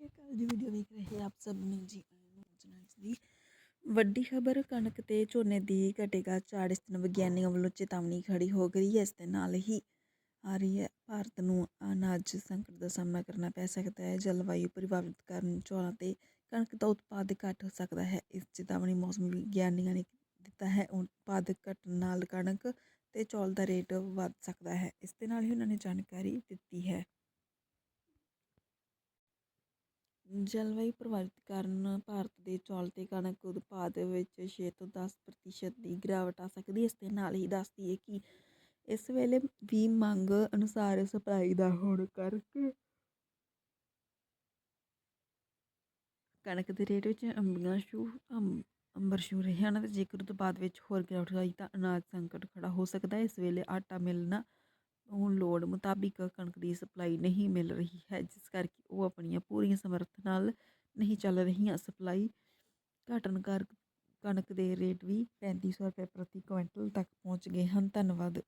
ਸ਼੍ਰੀ ਜੀ ਵੀਡੀਓ ਵੇਖ ਰਹੇ ਆਪ ਸਭ ਨੂੰ ਜੀ, ਆਇਆਂ ਦੀ ਵੱਡੀ ਖਬਰ ਕਣਕ ਤੇ ਝੋਨੇ ਦੀ ਘਟੇਗਾ ਝਾੜ, ਇਸ ਦਿਨ ਵਿਗਿਆਨੀਆਂ ਵੱਲੋਂ ਚੇਤਾਵਨੀ ਖੜੀ ਹੋ ਗਈ ਹੈ, ਇਸ ਦੇ ਨਾਲ ਹੀ ਆ ਰਹੀ ਹੈ, ਭਾਰਤ ਨੂੰ ਅਨਾਜ ਸੰਕਟ ਦਾ ਸਾਹਮਣਾ ਕਰਨਾ ਪੈ ਸਕਦਾ ਹੈ, ਜਲਵਾਯੂ ਪ੍ਰਭਾਵਿਤ ਕਾਰਨ ਚੌਲਾਂ ਤੇ ਕਣਕ ਦਾ ਉਤਪਾਦ ਘੱਟ ਹੋ ਸਕਦਾ ਹੈ, ਇਸ ਚੇਤਾਵਨੀ ਮੌਸਮ ਵਿਗਿਆਨੀਆਂ ਨੇ ਦਿੱਤਾ ਹੈ, ਉਤਪਾਦ ਘਟਣ ਨਾਲ ਕਣਕ ਤੇ ਚੌਲ ਦਾ ਰੇਟ ਵੱਧ ਸਕਦਾ ਹੈ, ਇਸ ਦੇ ਨਾਲ ਹੀ ਉਹਨਾਂ ਨੇ ਜਾਣਕਾਰੀ ਦਿੱਤੀ ਹੈ। ਜਲਵਾਯੂ ਪ੍ਰਭਾਵਿਤ ਕਾਰਨ ਭਾਰਤ ਦੇ ਚੌਲ ਅਤੇ ਕਣਕ ਉਤਪਾਦ ਵਿੱਚ ਛੇ ਤੋਂ ਦਸ ਪ੍ਰਤੀਸ਼ਤ ਦੀ ਗਿਰਾਵਟ ਆ ਸਕਦੀ ਇਸ ਦੇ ਨਾਲ ਹੀ ਦੱਸਦੀ ਹੈ ਕਿ ਇਸ ਵੇਲੇ ਵੀ ਮੰਗ ਅਨੁਸਾਰ ਸਪਲਾਈ ਦਾ ਹੋਣ ਕਰਕੇ ਕਣਕ ਦੇ ਰੇਟ ਵਿੱਚ ਅੰਬੀਆਂ, ਸ਼ੂ, ਅੰਬ, ਅੰਬਰ ਸ਼ੂ ਰਹੇ ਹਨ ਤੇ ਜੇਕਰ ਉਤਪਾਦ ਵਿੱਚ ਹੋਰ ਗਿਰਾਵਟ ਆਈ ਤਾਂ ਅਨਾਜ ਸੰਕਟ ਖੜਾ ਹੋ ਸਕਦਾ ਹੈ। ਇਸ ਵੇਲੇ ਆਟਾ ਮਿਲਣਾ ਹੁਣ ਲੋੜ ਮੁਤਾਬਿਕ ਕਣਕ ਦੀ ਸਪਲਾਈ ਨਹੀਂ ਮਿਲ ਰਹੀ ਹੈ, ਜਿਸ ਕਰਕੇ ਉਹ ਆਪਣੀਆਂ ਪੂਰੀਆਂ ਸਮਰੱਥ ਨਾਲ ਨਹੀਂ ਚੱਲ ਰਹੀਆਂ। ਸਪਲਾਈ ਘਟਣ ਕਰ ਕਣਕ ਦੇ ਰੇਟ ਵੀ 3500 ਰੁਪਏ ਪ੍ਰਤੀ ਕੁਇੰਟਲ ਤੱਕ ਪਹੁੰਚ ਗਏ ਹਨ। ਧੰਨਵਾਦ।